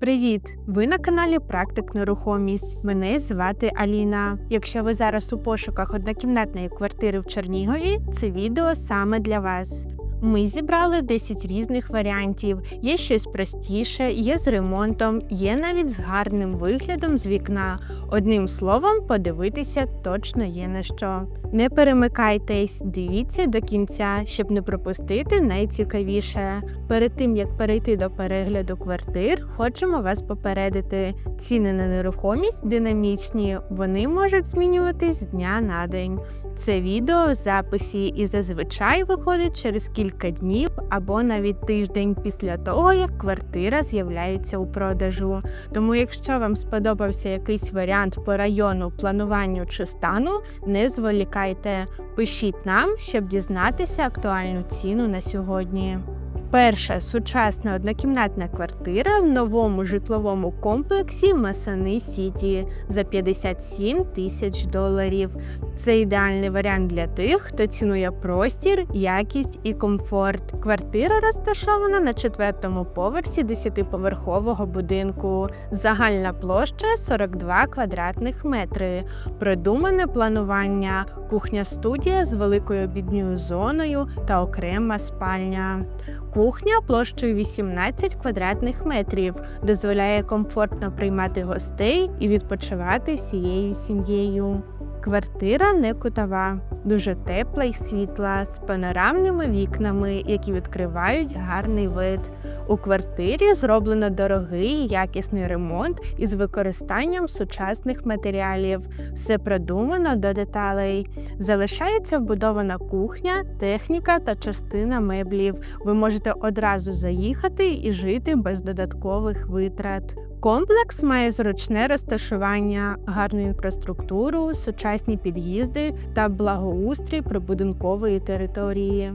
Привіт! Ви на каналі Практик Нерухомість. Мене звати Аліна. Якщо ви зараз у пошуках однокімнатної квартири в Чернігові, це відео саме для вас. Ми зібрали 10 різних варіантів. Є щось простіше, є з ремонтом, є навіть з гарним виглядом з вікна. Одним словом, подивитися точно є на що. Не перемикайтесь, дивіться до кінця, щоб не пропустити найцікавіше. Перед тим як перейти до перегляду квартир, хочемо вас попередити. Ціни на нерухомість динамічні, вони можуть змінюватись з дня на день. Це відео записі і зазвичай виходить через кілька днів або навіть тиждень після того, як квартира з'являється у продажу. Тому, якщо вам сподобався якийсь варіант по району, плануванню чи стану, не зволікайте, пишіть нам, щоб дізнатися актуальну ціну на сьогодні. Перша сучасна однокімнатна квартира в новому житловому комплексі Масани Сіті за 57 тисяч доларів. Це ідеальний варіант для тих, хто цінує простір, якість і комфорт. Квартира розташована на четвертому поверсі 10-поверхового будинку. Загальна площа 42 квадратних метри. Продумане планування, кухня-студія з великою обідньою зоною та окрема спальня. Кухня площею 18 квадратних метрів дозволяє комфортно приймати гостей і відпочивати всією сім'єю. Квартира не кутова, дуже тепла і світла, з панорамними вікнами, які відкривають гарний вид. У квартирі зроблено дорогий якісний ремонт із використанням сучасних матеріалів. Все продумано до деталей. Залишається вбудована кухня, техніка та частина меблів. Ви можете одразу заїхати і жити без додаткових витрат. Комплекс має зручне розташування, гарну інфраструктуру, сучасні під'їзди та благоустрій прибудинкової території.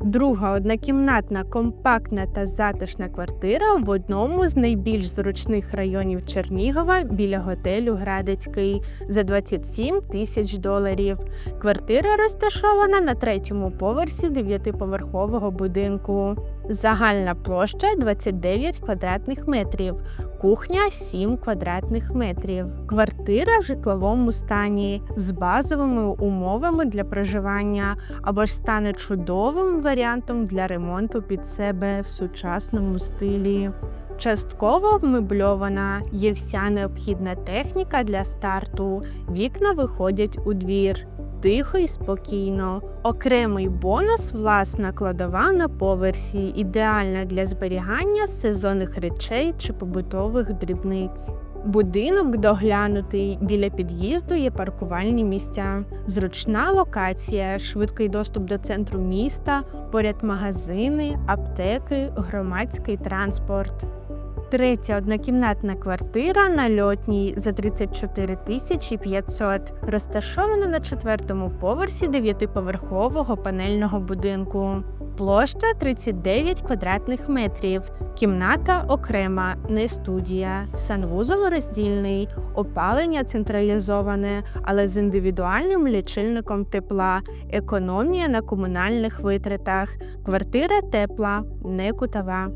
Друга однокімнатна, компактна та затишна квартира в одному з найбільш зручних районів Чернігова біля готелю Градецький за 27 тисяч доларів. Квартира розташована на третьому поверсі дев'ятиповерхового будинку. Загальна площа 29 квадратних метрів, кухня 7 квадратних метрів. Квартира в житловому стані з базовими умовами для проживання або ж стане чудовим варіантом для ремонту під себе в сучасному стилі. Частково вмебльована, є вся необхідна техніка для старту. Вікна виходять у двір. Тихо і спокійно. Окремий бонус власна кладова на поверсі, ідеальна для зберігання сезонних речей чи побутових дрібниць. Будинок доглянутий, біля під'їзду є паркувальні місця, зручна локація, швидкий доступ до центру міста, поряд магазини, аптеки, громадський транспорт. Третя однокімнатна квартира на льотній за 34 тисячі 500, розташована на четвертому поверсі дев'ятиповерхового панельного будинку. Площа 39 квадратних метрів, кімната окрема, не студія, санвузол роздільний, опалення централізоване, але з індивідуальним лічильником тепла, економія на комунальних витратах, квартира тепла, не кутова.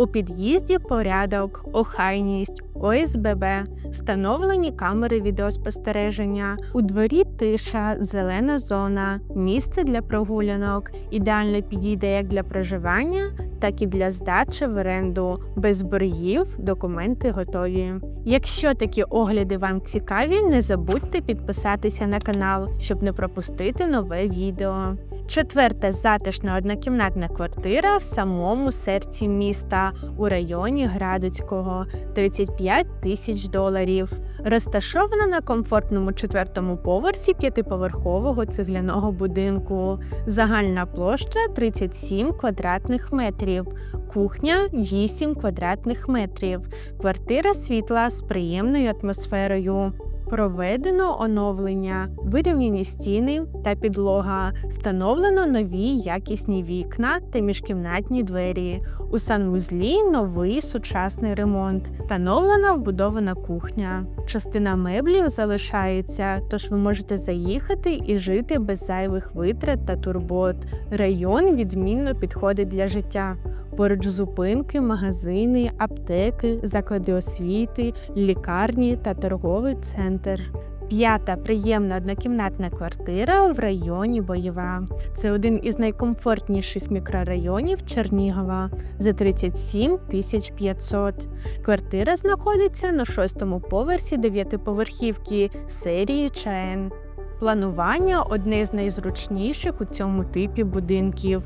У під'їзді порядок, охайність, ОСББ, встановлені камери відеоспостереження. У дворі тиша, зелена зона, місце для прогулянок. Ідеально підійде як для проживання, так і для здачі в оренду. Без боргів документи готові. Якщо такі огляди вам цікаві, не забудьте підписатися на канал, щоб не пропустити нове відео. Четверта затишна однокімнатна квартира в самому серці міста у районі Градицького 35 тисяч доларів. Розташована на комфортному четвертому поверсі п'ятиповерхового цегляного будинку. Загальна площа 37 квадратних метрів. Кухня 8 квадратних метрів. Квартира світла з приємною атмосферою. Проведено оновлення, вирівняні стіни та підлога, встановлено нові якісні вікна та міжкімнатні двері. У санвузлі новий сучасний ремонт, встановлена вбудована кухня. Частина меблів залишається, тож ви можете заїхати і жити без зайвих витрат та турбот. Район відмінно підходить для життя. Поруч зупинки, магазини, аптеки, заклади освіти, лікарні та торговий центр. П'ята приємна однокімнатна квартира в районі Бойова. Це один із найкомфортніших мікрорайонів Чернігова за 37 тисяч 500. Квартира знаходиться на шостому поверсі дев'ятиповерхівки серії ЧН. Планування одне з найзручніших у цьому типі будинків.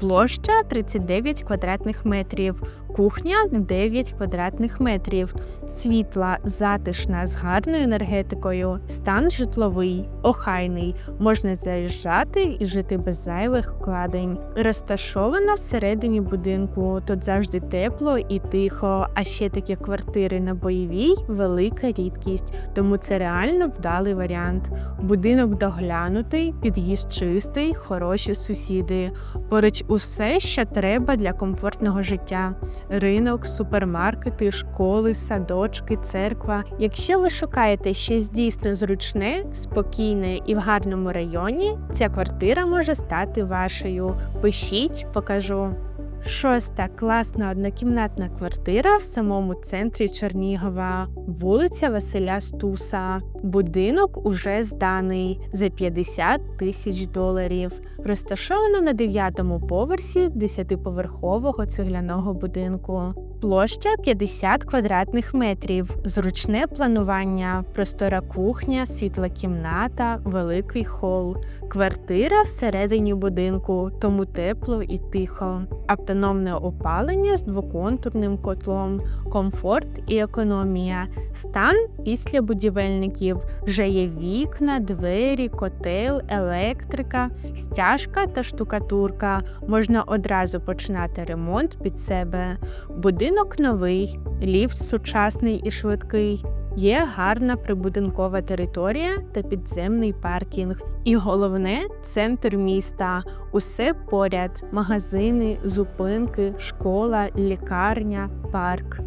Площа 39 квадратних метрів, кухня 9 квадратних метрів, світла, затишна з гарною енергетикою, стан житловий, охайний, можна заїжджати і жити без зайвих вкладень. Розташована всередині будинку. Тут завжди тепло і тихо. А ще такі квартири на бойовій велика рідкість, тому це реально вдалий варіант. Будинок доглянутий, під'їзд чистий, хороші сусіди. Поруч усе, що треба для комфортного життя: ринок, супермаркети, школи, садочки, церква. Якщо ви шукаєте щось дійсно зручне, спокійне і в гарному районі, ця квартира може стати вашою. Пишіть, покажу. Шоста класна однокімнатна квартира в самому центрі Чернігова, вулиця Василя Стуса. Будинок уже зданий за 50 тисяч доларів. Розташовано на дев'ятому поверсі 10-поверхового цегляного будинку. Площа 50 квадратних метрів, зручне планування, простора кухня, світла кімната, великий хол. Квартира всередині будинку, тому тепло і тихо. Автономне опалення з двоконтурним котлом, комфорт і економія. Стан після будівельників вже є вікна, двері, котел, електрика, стяжка та штукатурка. Можна одразу починати ремонт під себе. Будинок новий, ліфт сучасний і швидкий. Є гарна прибудинкова територія та підземний паркінг. І головне центр міста. Усе поряд: магазини, зупинки, школа, лікарня, парк.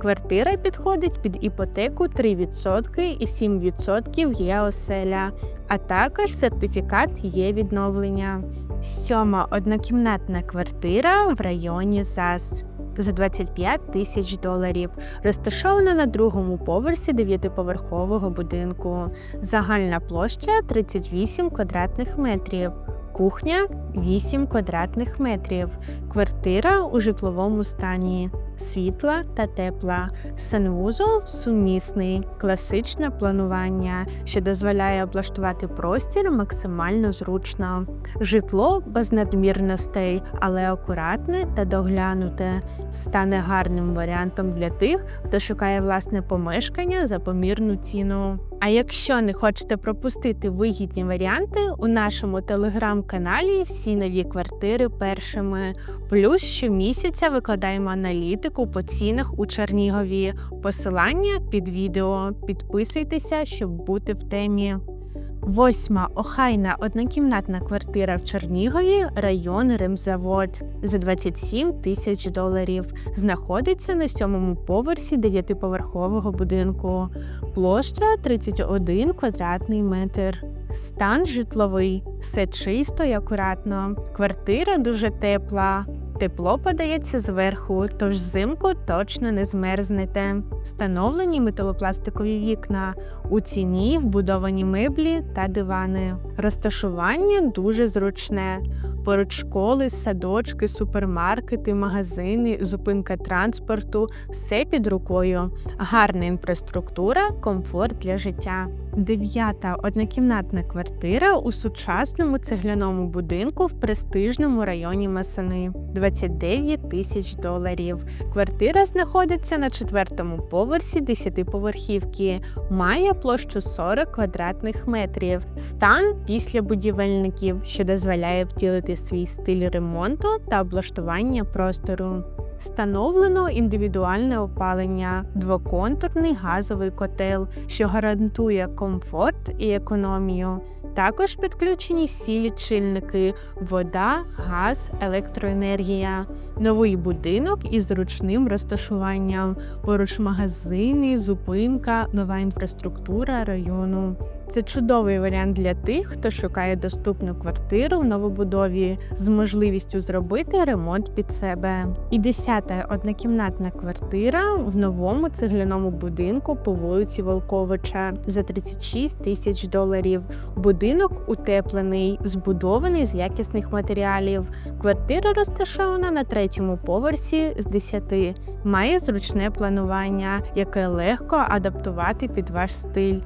Квартира підходить під іпотеку 3% і 7% є оселя, а також сертифікат є відновлення. Сьома однокімнатна квартира в районі ЗАЗ за 25 тисяч доларів, розташована на другому поверсі дев'ятиповерхового будинку. Загальна площа 38 квадратних метрів. Кухня 8 квадратних метрів, квартира у житловому стані, світла та тепла, санвузол сумісний, класичне планування, що дозволяє облаштувати простір максимально зручно. Житло без надмірностей, але акуратне та доглянуте, стане гарним варіантом для тих, хто шукає власне помешкання за помірну ціну. А якщо не хочете пропустити вигідні варіанти, у нашому телеграм-каналі всі нові квартири першими. Плюс щомісяця викладаємо аналітику по цінах у Чернігові. Посилання під відео. Підписуйтеся, щоб бути в темі. Восьма охайна однокімнатна квартира в Чернігові, район Римзавод за 27 тисяч доларів. Знаходиться на сьомому поверсі дев'ятиповерхового будинку. Площа 31 квадратний метр. Стан житловий, все чисто і акуратно. Квартира дуже тепла. Тепло подається зверху, тож взимку точно не змерзнете. Встановлені металопластикові вікна. У ціні вбудовані меблі та дивани. Розташування дуже зручне. Поруч школи, садочки, супермаркети, магазини, зупинка транспорту все під рукою. Гарна інфраструктура, комфорт для життя. Дев'ята однокімнатна квартира у сучасному цегляному будинку в престижному районі Масани 29 тисяч доларів. Квартира знаходиться на четвертому поверсі 10-поверхівки, має площу 40 квадратних метрів, стан після будівельників, що дозволяє втілити свій стиль ремонту та облаштування простору. Встановлено індивідуальне опалення, двоконтурний газовий котел, що гарантує комфорт і економію. Також підключені всі лічильники: вода, газ, електроенергія, новий будинок із зручним розташуванням, поруч магазини, зупинка, нова інфраструктура району. Це чудовий варіант для тих, хто шукає доступну квартиру в новобудові з можливістю зробити ремонт під себе. І десята однокімнатна квартира в новому цегляному будинку по вулиці Волковича за 36 тисяч доларів. Утеплений, збудований з якісних матеріалів. Квартира розташована на третьому поверсі з 10. Має зручне планування, яке легко адаптувати під ваш стиль.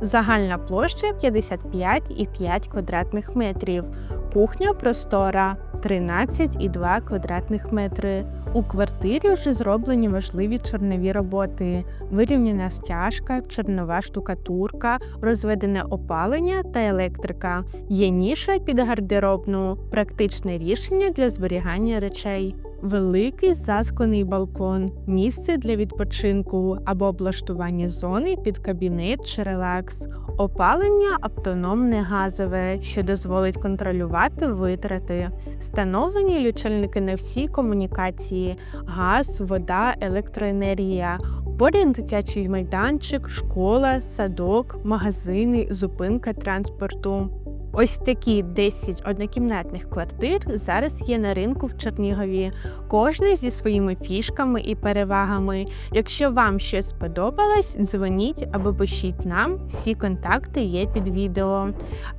Загальна площа 55,5 квадратних метрів. Кухня простора 13,2 квадратних метри. У квартирі вже зроблені важливі чорнові роботи: вирівняна стяжка, чорнова штукатурка, розведене опалення та електрика. Є ніша під гардеробну, практичне рішення для зберігання речей. Великий засклений балкон, місце для відпочинку або облаштування зони під кабінет чи релакс, опалення автономне газове, що дозволить контролювати витрати, встановлені лічильники на всі комунікації: газ, вода, електроенергія, поряд дитячий майданчик, школа, садок, магазини, зупинка транспорту. Ось такі 10 однокімнатних квартир зараз є на ринку в Чернігові, кожна зі своїми фішками і перевагами. Якщо вам щось сподобалось, дзвоніть або пишіть нам, всі контакти є під відео.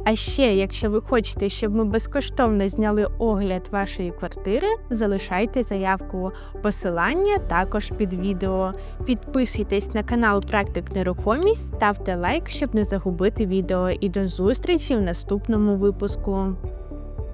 А ще, якщо ви хочете, щоб ми безкоштовно зняли огляд вашої квартири, залишайте заявку. Посилання також під відео. Підписуйтесь на канал Практик Нерухомість, ставте лайк, щоб не загубити відео. І до зустрічі в наступному випуску.